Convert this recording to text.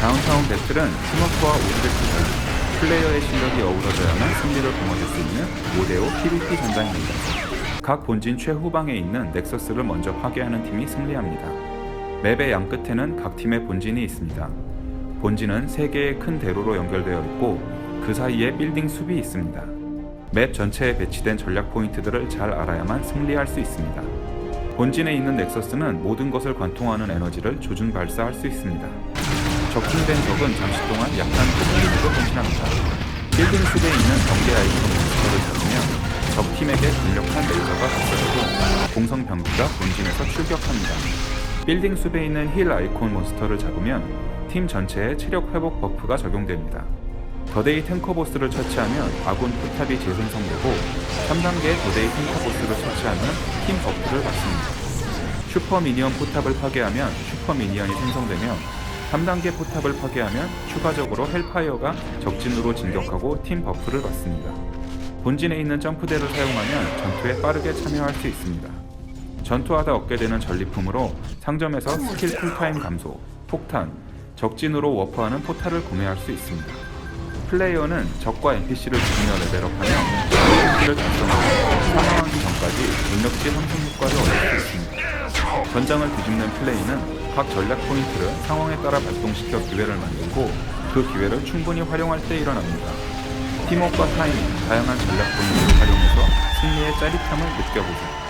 다운타운 배틀은 팀워크와 오브젝트 플레이어의 실력이 어우러져야만 승리를 거머쥘 수 있는 5대5 PVP 전장입니다. 각 본진 최후방에 있는 넥서스를 먼저 파괴하는 팀이 승리합니다. 맵의 양끝에는 각 팀의 본진이 있습니다. 본진은 3개의 큰 대로로 연결되어 있고 그 사이에 빌딩 숲이 있습니다. 맵 전체에 배치된 전략 포인트들을 잘 알아야만 승리할 수 있습니다. 본진에 있는 넥서스는 모든 것을 관통하는 에너지를 조준 발사할 수 있습니다. 적중된 적은 잠시 동안 약한 고블린으로 변신합니다. 빌딩 숲에 있는 경계 아이콘 몬스터를 잡으면 적 팀에게 강력한 레이저가 발사되고 공성 병기가 본진에서 출격합니다. 빌딩 숲에 있는 힐 아이콘 몬스터를 잡으면 팀 전체에 체력 회복 버프가 적용됩니다. 더데이 탱커 보스를 처치하면 아군 포탑이 재생성되고 3단계 더데이 탱커 보스를 처치하면 팀 버프를 받습니다. 슈퍼 미니언 포탑을 파괴하면 슈퍼 미니언이 생성되며 3단계 포탑을 파괴하면 추가적으로 헬파이어가 적진으로 진격하고 팀 버프를 받습니다. 본진에 있는 점프대를 사용하면 전투에 빠르게 참여할 수 있습니다. 전투하다 얻게 되는 전리품으로 상점에서 스킬 쿨타임 감소, 폭탄, 적진으로 워프하는 포탈을 구매할 수 있습니다. 플레이어는 적과 NPC를 죽이며 레벨업하며 NPC를 작성하고 사망하기 전까지 능력치 상승 효과를 얻을 수 있습니다. 전장을 뒤집는 플레이는 각 전략 포인트를 상황에 따라 발동시켜 기회를 만들고 그 기회를 충분히 활용할 때 일어납니다. 팀워크와 타이밍, 다양한 전략 포인트를 활용해서 승리의 짜릿함을 느껴보세요.